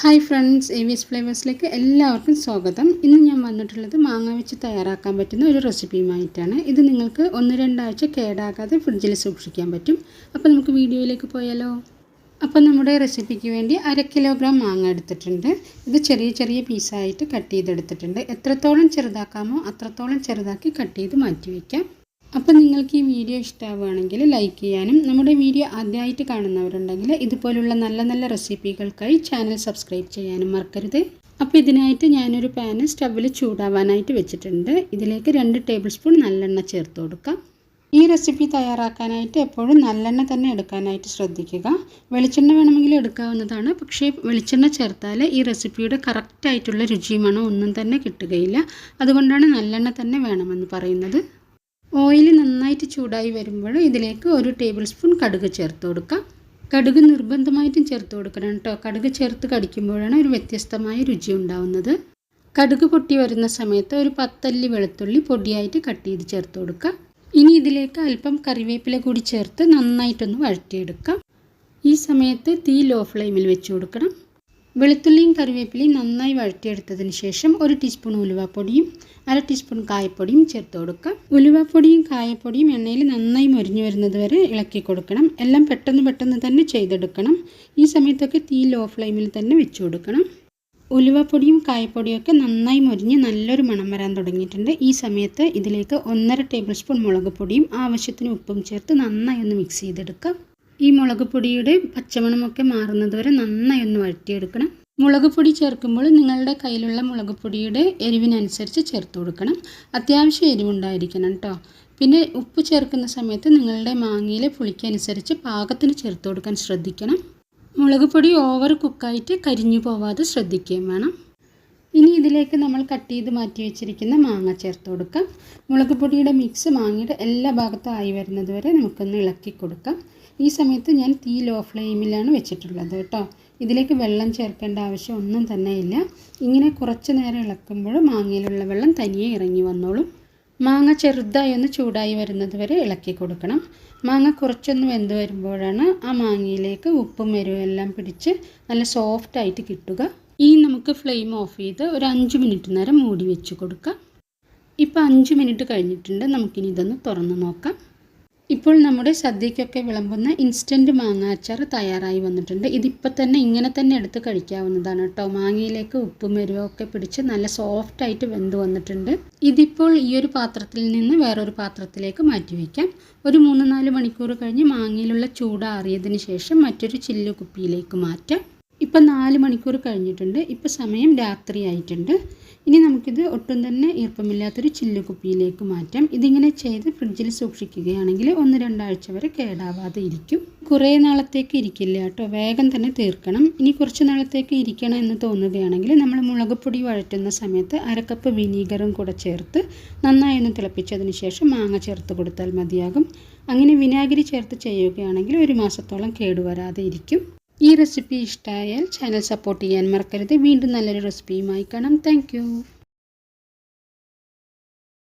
Hi friends A V S ഫ്ലേവേഴ്സിലേക്ക് എല്ലാവർക്കും സ്വാഗതം. ഇന്ന് ഞാൻ വന്നിട്ടുള്ളത് മാങ്ങ വെച്ച് തയ്യാറാക്കാൻ പറ്റുന്ന ഒരു റെസിപ്പിയുമായിട്ടാണ്. ഇത് നിങ്ങൾക്ക് ഒന്ന് രണ്ടാഴ്ച കേടാകാതെ ഫ്രിഡ്ജിൽ സൂക്ഷിക്കാൻ പറ്റും. അപ്പോൾ നമുക്ക് വീഡിയോയിലേക്ക് പോയാലോ? അപ്പോൾ നമ്മുടെ റെസിപ്പിക്ക് വേണ്ടി അര കിലോഗ്രാം മാങ്ങ എടുത്തിട്ടുണ്ട്. ഇത് ചെറിയ ചെറിയ പീസായിട്ട് കട്ട് ചെയ്തെടുത്തിട്ടുണ്ട്. എത്രത്തോളം ചെറുതാക്കാമോ അത്രത്തോളം ചെറുതാക്കി കട്ട് ചെയ്ത് മാറ്റി വയ്ക്കാം. അപ്പോൾ നിങ്ങൾക്ക് ഈ വീഡിയോ ഇഷ്ടമാവുകയാണെങ്കിൽ ലൈക്ക് ചെയ്യാനും നമ്മുടെ വീഡിയോ ആദ്യമായിട്ട് കാണുന്നവരുണ്ടെങ്കിൽ ഇതുപോലുള്ള നല്ല നല്ല റെസിപ്പികൾക്കായി ചാനൽ സബ്സ്ക്രൈബ് ചെയ്യാനും മറക്കരുത്. അപ്പോൾ ഇതിനായിട്ട് ഞാനൊരു പാന് സ്റ്റവിൽ ചൂടാവാനായിട്ട് വെച്ചിട്ടുണ്ട്. ഇതിലേക്ക് രണ്ട് ടേബിൾ സ്പൂൺ നല്ലെണ്ണ ചേർത്ത് കൊടുക്കാം. ഈ റെസിപ്പി തയ്യാറാക്കാനായിട്ട് എപ്പോഴും നല്ലെണ്ണ തന്നെ എടുക്കാനായിട്ട് ശ്രദ്ധിക്കുക. വെളിച്ചെണ്ണ വേണമെങ്കിൽ എടുക്കാവുന്നതാണ്. പക്ഷേ വെളിച്ചെണ്ണ ചേർത്താൽ ഈ റെസിപ്പിയുടെ കറക്റ്റായിട്ടുള്ള രുചിയുമാണോ ഒന്നും തന്നെ കിട്ടുകയില്ല. അതുകൊണ്ടാണ് നല്ലെണ്ണ തന്നെ വേണമെന്ന് പറയുന്നത്. ഓയിൽ നന്നായിട്ട് ചൂടായി വരുമ്പോൾ ഇതിലേക്ക് ഒരു ടേബിൾ സ്പൂൺ കടുക് ചേർത്ത് കൊടുക്കാം. കടുക് നിർബന്ധമായിട്ടും ചേർത്ത് കൊടുക്കണം കേട്ടോ. കടുക് ചേർത്ത് കടിക്കുമ്പോഴാണ് ഒരു വ്യത്യസ്തമായ രുചി ഉണ്ടാവുന്നത്. കടുക് പൊട്ടി വരുന്ന സമയത്ത് ഒരു പത്തല്ലി വെളുത്തുള്ളി പൊടിയായിട്ട് കട്ട് ചെയ്ത് ചേർത്ത് കൊടുക്കുക ഇനി ഇതിലേക്ക് അല്പം കറിവേപ്പില കൂടി ചേർത്ത് നന്നായിട്ടൊന്ന് വഴറ്റിയെടുക്കാം. ഈ സമയത്ത് തീ ലോ ഫ്ലെയിമിൽ വെച്ച് കൊടുക്കണം. വെളുത്തുള്ളിയും കറിവേപ്പിലയും നന്നായി വഴറ്റിയെടുത്തതിന് ശേഷം ഒരു ടീസ്പൂൺ ഉലുവാപ്പൊടിയും അര ടീസ്പൂൺ കായപ്പൊടിയും ചേർത്ത് കൊടുക്കുക. ഉലുവാപ്പൊടിയും കായപ്പൊടിയും എണ്ണയിൽ നന്നായി മുരിഞ്ഞു വരുന്നത് വരെ ഇളക്കി കൊടുക്കണം. എല്ലാം പെട്ടെന്ന് പെട്ടെന്ന് തന്നെ ചെയ്തെടുക്കണം. ഈ സമയത്തൊക്കെ തീ ലോ ഫ്ലെയിമിൽ തന്നെ വെച്ചു കൊടുക്കണം. ഉലുവപ്പൊടിയും കായപ്പൊടിയൊക്കെ നന്നായി മുരിഞ്ഞ് നല്ലൊരു മണം വരാൻ തുടങ്ങിയിട്ടുണ്ട്. ഈ സമയത്ത് ഇതിലേക്ക് ഒന്നര ടേബിൾ സ്പൂൺ മുളക് പൊടിയും ആവശ്യത്തിന് ഉപ്പും ചേർത്ത് നന്നായി ഒന്ന് മിക്സ് ചെയ്തെടുക്കാം. ഈ മുളക് പൊടിയുടെ പച്ചമണമൊക്കെ മാറുന്നത് വരെ നന്നായി ഒന്ന് വഴറ്റിയെടുക്കണം. മുളക് പൊടി ചേർക്കുമ്പോൾ നിങ്ങളുടെ കയ്യിലുള്ള മുളക് പൊടിയുടെ എരിവിനനുസരിച്ച് ചേർത്ത് കൊടുക്കണം. അത്യാവശ്യം എരിവുണ്ടായിരിക്കണം കേട്ടോ പിന്നെ ഉപ്പ് ചേർക്കുന്ന സമയത്ത് നിങ്ങളുടെ മാങ്ങയിലെ പുളിക്കനുസരിച്ച് പാകത്തിന് ചേർത്ത് കൊടുക്കാൻ ശ്രദ്ധിക്കണം. മുളക് പൊടി ഓവർ കുക്കായിട്ട് കരിഞ്ഞു പോവാതെ ശ്രദ്ധിക്കുകയും വേണം. ഇനി ഇതിലേക്ക് നമ്മൾ കട്ട് ചെയ്ത് മാറ്റി വെച്ചിരിക്കുന്ന മാങ്ങ ചേർത്ത് കൊടുക്കാം. മുളക് പൊടിയുടെ മിക്സ് മാങ്ങയുടെ എല്ലാ ഭാഗത്തും ആയി വരുന്നത് വരെ നമുക്കൊന്ന് ഇളക്കി കൊടുക്കാം. ഈ സമയത്ത് ഞാൻ തീ ലോ ഫ്ലെയിമിലാണ് വെച്ചിട്ടുള്ളത് കേട്ടോ. ഇതിലേക്ക് വെള്ളം ചേർക്കേണ്ട ആവശ്യം ഒന്നും തന്നെ ഇല്ല. ഇങ്ങനെ കുറച്ച് നേരം ഇളക്കുമ്പോൾ മാങ്ങയിലുള്ള വെള്ളം തനിയെ ഇറങ്ങി വന്നോളും. മാങ്ങ ചെറുതായി ഒന്ന് ചൂടായി വരുന്നത് വരെ ഇളക്കി കൊടുക്കണം. മാങ്ങ കുറച്ചൊന്ന് വെന്ത് വരുമ്പോഴാണ് ആ മാങ്ങയിലേക്ക് ഉപ്പും എരിവും എല്ലാം പിടിച്ച് നല്ല സോഫ്റ്റായിട്ട് കിട്ടുക. ഈ നമുക്ക് ഫ്ലെയിം ഓഫ് ചെയ്ത് ഒരു അഞ്ച് മിനിറ്റ് നേരം മൂടി വെച്ച് കൊടുക്കാം. ഇപ്പോൾ അഞ്ച് മിനിറ്റ് കഴിഞ്ഞിട്ടുണ്ട്. നമുക്കിനി ഇതൊന്ന് തുറന്ന് നോക്കാം. ഇപ്പോൾ നമ്മുടെ സദ്യയ്ക്കൊക്കെ വിളമ്പുന്ന ഇൻസ്റ്റന്റ് മാങ്ങ അച്ചാർ തയ്യാറായി വന്നിട്ടുണ്ട്. ഇതിപ്പോൾ തന്നെ ഇങ്ങനെ തന്നെ എടുത്ത് കഴിക്കാവുന്നതാണ് കേട്ടോ. മാങ്ങയിലേക്ക് ഉപ്പും എരിവൊക്കെ പിടിച്ച് നല്ല സോഫ്റ്റായിട്ട് വെന്ത് വന്നിട്ടുണ്ട്. ഇതിപ്പോൾ ഈ ഒരു പാത്രത്തിൽ നിന്ന് വേറൊരു പാത്രത്തിലേക്ക് മാറ്റി വയ്ക്കാം ഒരു മൂന്ന് നാല് മണിക്കൂർ കഴിഞ്ഞ് മാങ്ങയിലുള്ള ചൂടാറിയതിന് ശേഷം മറ്റൊരു ചില്ലു കുപ്പിയിലേക്ക് മാറ്റാം. ഇപ്പം നാല് മണിക്കൂർ കഴിഞ്ഞിട്ടുണ്ട്. ഇപ്പം സമയം രാത്രി ആയിട്ടുണ്ട്. ഇനി നമുക്കിത് ഒട്ടും തന്നെ ഈർപ്പമില്ലാത്തൊരു ചില്ല് കുപ്പിയിലേക്ക് മാറ്റാം. ഇതിങ്ങനെ ചെയ്ത് ഫ്രിഡ്ജിൽ സൂക്ഷിക്കുകയാണെങ്കിൽ ഒന്ന് രണ്ടാഴ്ച വരെ കേടാവാതെ ഇരിക്കും. കുറേ നാളത്തേക്ക് ഇരിക്കില്ല കേട്ടോ. വേഗം തന്നെ തീർക്കണം. ഇനി കുറച്ച് നാളത്തേക്ക് ഇരിക്കണം എന്ന് തോന്നുകയാണെങ്കിൽ നമ്മൾ മുളകുപൊടി വഴറ്റുന്ന സമയത്ത് അരക്കപ്പ് വിനീഗറും കൂടെ ചേർത്ത് നന്നായി ഒന്ന് തിളപ്പിച്ചതിന് ശേഷം മാങ്ങ ചേർത്ത് കൊടുത്താൽ മതിയാകും. അങ്ങനെ വിനാഗിരി ചേർത്ത് ചെയ്യുകയാണെങ്കിൽ ഒരു മാസത്തോളം കേടുവരാതെ ഇരിക്കും. ഈ റെസിപ്പി ഇഷ്ടമായാൽ ചാനൽ സപ്പോർട്ട് ചെയ്യാൻ മറക്കരുത്. വീണ്ടും നല്ലൊരു റെസിപ്പിയുമായി കാണാം. താങ്ക്